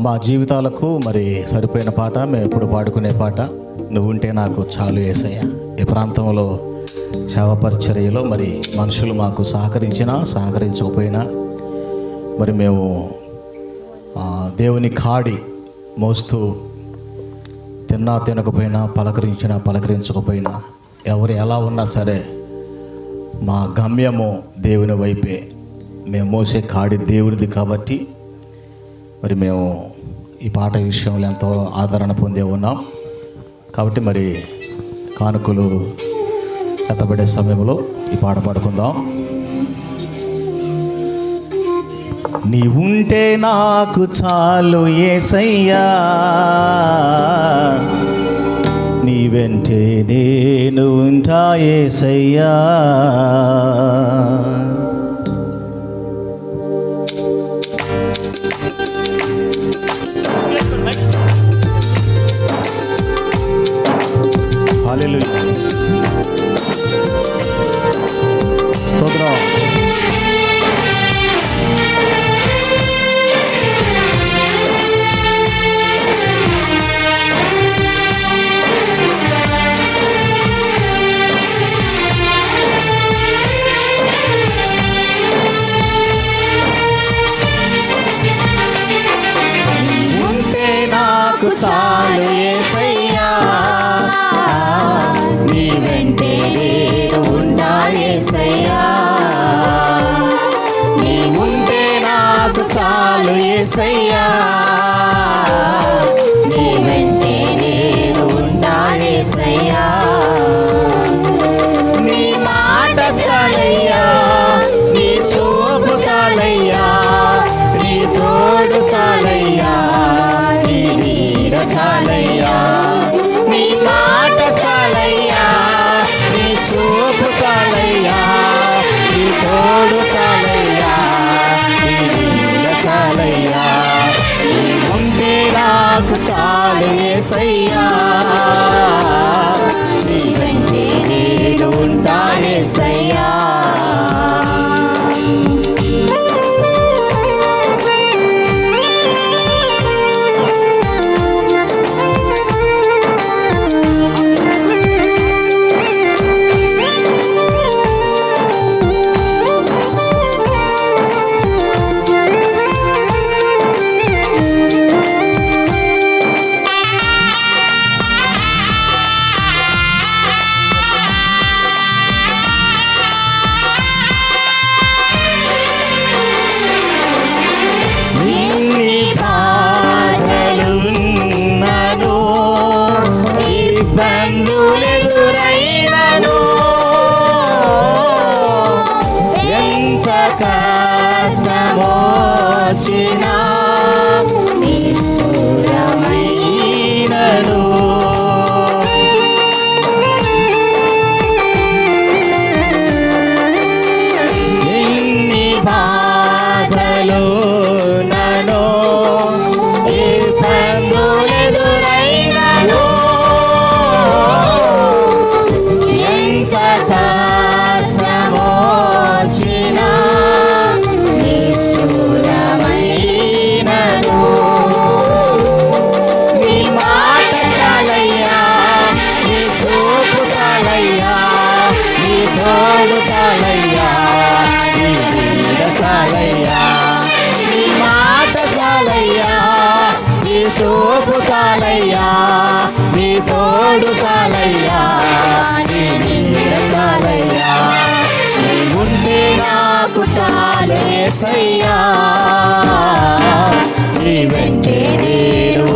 మా జీవితాలకు మరి సరిపోయిన పాట మేము ఎప్పుడు పాడుకునే పాట. నువ్వుంటే నాకు చాలు ఏసయ్య. ఈ ప్రాంతంలో సేవ పరిచర్యలో మరి మనుషులు మాకు సహకరించినా సహకరించకపోయినా మరి మేము దేవుని కాడి మోస్తూ తిన్నా తినకపోయినా పలకరించినా పలకరించకపోయినా ఎవరు ఎలా ఉన్నా సరే మా గమ్యము దేవుని వైపే. మేము మోసే కాడి దేవునిది కాబట్టి మరి మేము ఈ పాట విషయంలో ఎంతో ఆదరణ పొందే ఉన్నాం. కాబట్టి మరి కానుకలు ఎత్తబడే సమయంలో ఈ పాట పాడుకుందాం. నీ ఉంటే నాకు చాలు ఏసయ్యా. నీ వెంటే నేను ఉంటా ఏసయ్యా. বাঁচে చాలయ్యా నీ నీడ చాలయ్యా. ఉంటే నాకు చాలు నీ వెంటే నేను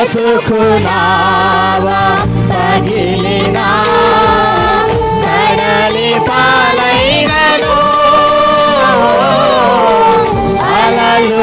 బ్రతుకునావా పగిలినా కడలి పాలైనను అలలు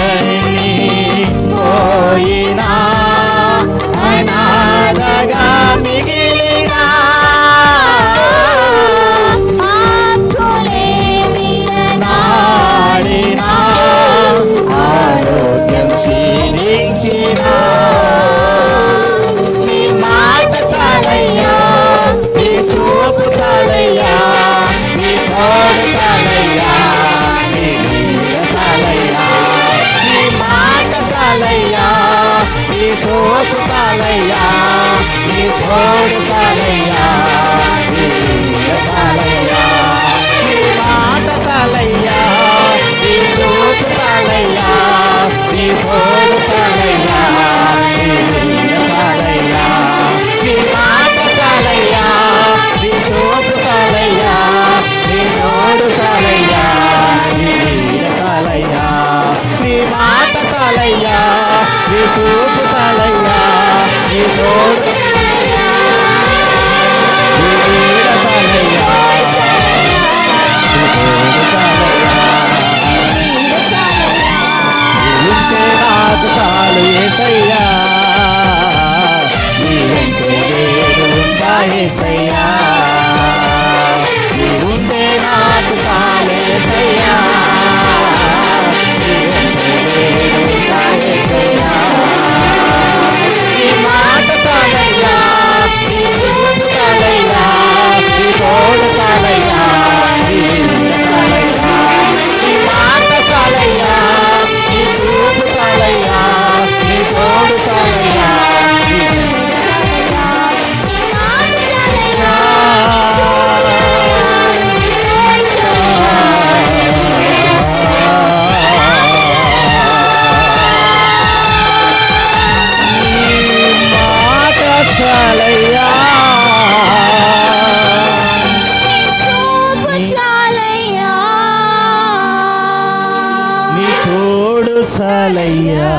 నీ మాట చాలయ్యా నీ చూపు చాలయ్యా నీ చోటు మోసాలయ్యా